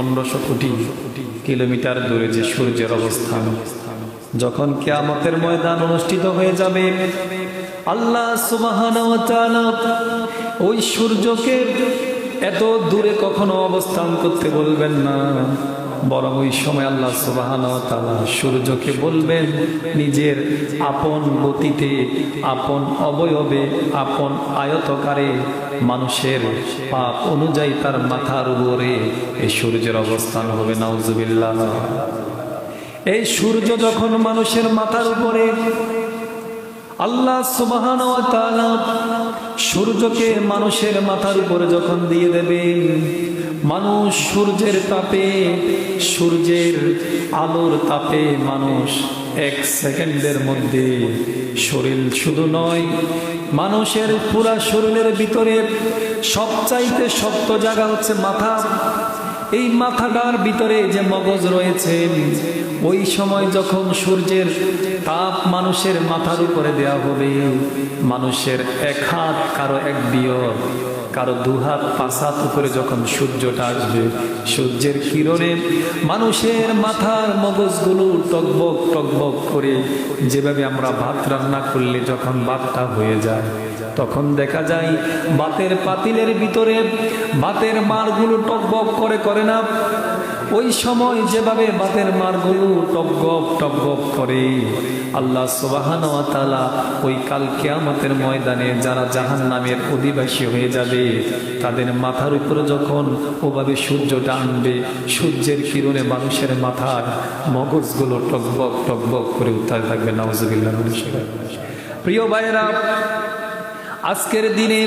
পনেরোশো কোটি কিলোমিটার দূরে যে সূর্যের অবস্থান। যখন কেয়ামতের ময়দান অনুষ্ঠিত হয়ে যাবে, আল্লাহ ওই সূর্যকে এত দূরে কখনো অবস্থান করতে বলবেন না। বরং ওই সময় আল্লাহ সুবাহান সূর্যকে বলবেন, নিজের আপন গতিতে, আপন অবয়বে, আপন আয়তকারে মানুষের পাপ অনুযায়ী তার মাথার উপরে এই সূর্যের অবস্থান হবে। নাউজুবিল্লাহ। এই সূর্য যখন মানুষের মাথার উপরে আল্লাহ সুবাহান সূর্যকে মানুষের মাথার উপরে যখন দিয়ে দেবেন মানুষ সূর্যের তাপে, সূর্যের আলোর তাপে মানুষ এক সেকেন্ডের মধ্যে শরীর শুধু নয়, মানুষের পুরা শরীরের ভিতরে সবচাইতে শক্ত জায়গা হচ্ছে মাথা। এই মাথাটার ভিতরে যে মগজ রয়েছে, ওই সময় যখন সূর্যের তাপ মানুষের মাথার উপরে দেয়া হবে, মানুষের এক হাত কারও এক বিয়র, কারও দুহাত পাঁচ হাত উপরে যখন সূর্যটা আসবে, সূর্যের কিরণে মানুষের মাথার মগজগুলো টকবক টকবক করে যেভাবে আমরা ভাত রান্না করলে যখন ভাতটা হয়ে যায় তখন দেখা যায় বাতের পাতিলের ভিতরে বাতের মারগুলো টকবক করে করে না। ওই সময় যেভাবে বাতের মারগুলো টপগপ টপগপ করে, আল্লাহ সুবাহান ওই কাল কেয়ামতের ময়দানে যারা জাহান নামের অধিবাসী হয়ে যাবে, তাদের মাথার উপরে যখন ওভাবে সূর্যটা আনবে, সূর্যের কিরণে মানুষের মাথার মগজগুলো টকবক টকবক করে উত্তার থাকবে। নওয়াজবিল্লাহ প্রিয় ভাইয়েরা আজকের দিনে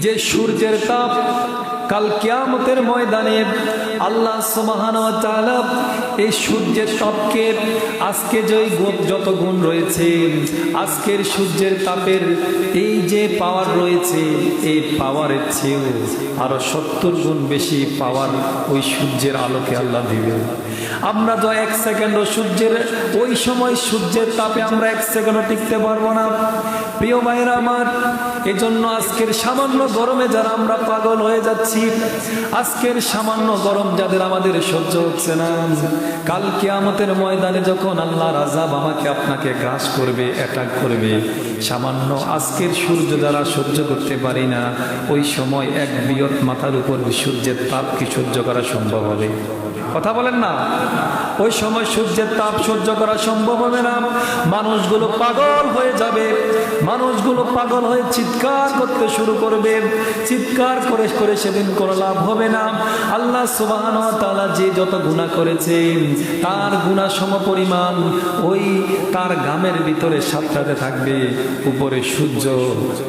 যে সূর্যের তাপ কাল কিয়ামতের ময়দানে আল্লাহ সুবহান এই সূর্যের তাপকে আজকে যে যত গুণ রয়েছে, আজকের সূর্যের তাপের এই যে পাওয়ার রয়েছে, এই পাওয়ারের চেয়েও আরও সত্তর গুণ বেশি পাওয়ার ওই সূর্যের আলোকে আল্লাহ দিবে আমরা তো এক সেকেন্ডও সূর্যের, ওই সময় সূর্যের তাপে আমরা এক সেকেন্ডও টিকতে পারব না। প্রিয় ভাইয়েরা আমার, এজন্য আজকের সামান্য গরমে যারা আমরা পাগল হয়ে যাচ্ছি, আজকের সামান্য গরম যাদের আমাদের সহ্য হচ্ছে না। কাল কিয়ামতের ময়দানে যখন আল্লাহ রাজাব আমাকে আপনাকে গ্রাস করবে অ্যাটাক করবে, সামান্য আজকের সূর্য যারা সহ্য করতে পারি না, ওই সময় এক বৃহৎ মাথার উপর সূর্যের তাপ কি সহ্য করা সম্ভব হবে? কথা বলেন না। ওই সময় সূর্যের তাপ সহ্য করা সম্ভব হবে না। মানুষগুলো পাগল হয়ে যাবে। মানুষগুলো পাগল হয়ে চিৎকার করতে শুরু করবে। চিৎকার করে করে সেদিন কোনো লাভ হবে না। আল্লাহ সুবাহান তালা যে যত গুণা করেছেন, তার গুণা সম পরিমাণ ওই তার গামের ভিতরে সাতটাতে থাকবে। উপরে সূর্য,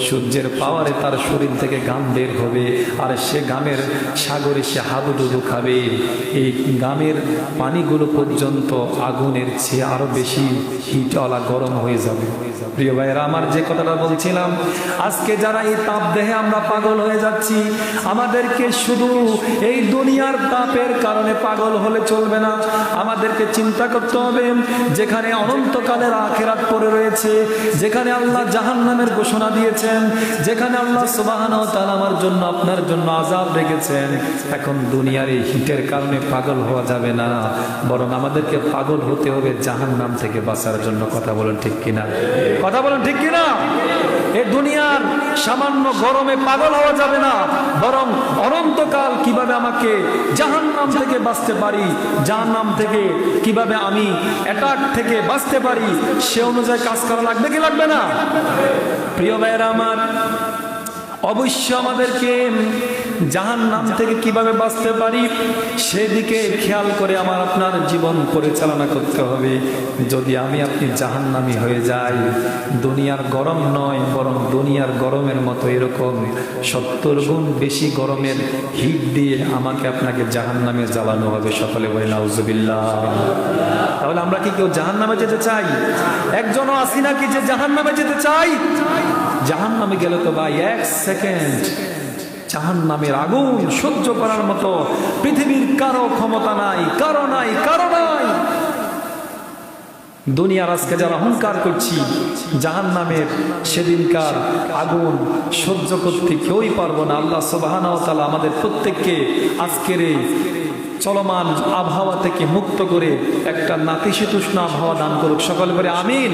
সূর্যের পাওয়ারে তার শরীর থেকে গাম বের হবে। আর সে গামের সাগরে সে হাবুডুবু খাবে। এই গামের পানিগুলো পর্যন্ত আগুনের চেয়ে আরও বেশি হিটওয়ালা গরম হয়ে যাবে। প্রিয় ভাইয়েরা, আমার যে কথাটা বলছিলাম, আজকে যারা এই তাপ দেহে আমরা পাগল হয়ে যাচ্ছি, আমাদেরকে শুধু এই দুনিয়ার তাপের কারণে পাগল হলে চলবে না। আমাদেরকে চিন্তা করতে হবে, যেখানে অনন্তকালের আখেরাত পড়ে রয়েছে, যেখানে আল্লাহ জাহান নামের ঘোষণা দিয়েছেন, যেখানে আল্লাহ সুবাহান তাল আমার জন্য, আপনার জন্য আজাব রেখেছেন। এখন দুনিয়ার এই হিটের কারণে পাগল হওয়া যাবে না, বরং আমাদেরকে পাগল হতে হবে জাহান নাম থেকে বাঁচার জন্য। কথা বলেন ঠিক কিনা? কথা বলেন ঠিক কিনা? এ দুনিয়ার সামান্য গরমে পাগল হওয়া যাবে না। বরং অনন্তকাল কীভাবে আমাকে জাহান নাম থেকে বাঁচতে পারি জাহান নাম থেকে কীভাবে আমি অ্যাটাক থেকে বাঁচতে পারি, সে অনুযায়ী কাজ করা লাগবে কি লাগবে না? প্রিয় ভাইয়েরা আমার অবশ্য আমাদেরকে জাহান নাম থেকে কীভাবে বাঁচতে পারি, সেদিকে খেয়াল করে আমার আপনার জীবন পরিচালনা করতে হবে। যদি আমি আপনি জাহান নামি হয়ে যাই, দুনিয়ার গরম নয়, বরং দুনিয়ার গরমের মতো এরকম সত্তর গুণ বেশি গরমের হিট দিয়ে আমাকে আপনাকে জাহান নামে জ্বালানো হবে সকলে বলে নাউজুবিল্লাহ। তাহলে আমরা কি কেউ জাহান নামে যেতে চাই? একজনও আসি নাকি যে জাহান নামে যেতে চাই? জাহান নামে গেলে তো ভাই, এক সেকেন্ড। জাহান নামের আগুন সহ্য করার মতো পৃথিবীর কারও ক্ষমতা নাই, কারও নাই কারও নাই। দুনিয়ার আজকে যারা হুঙ্কার করছি জাহান নামের সেদিনকার আগুন সহ্য করতে কেউই পারব না। আল্লাহ সুবাহান আমাদের প্রত্যেককে আজকের এই চলমান আবহাওয়া থেকে মুক্ত করে একটা নাতিশীতোষ্ণ আবহাওয়া দান করুক। সকল করে আমিন।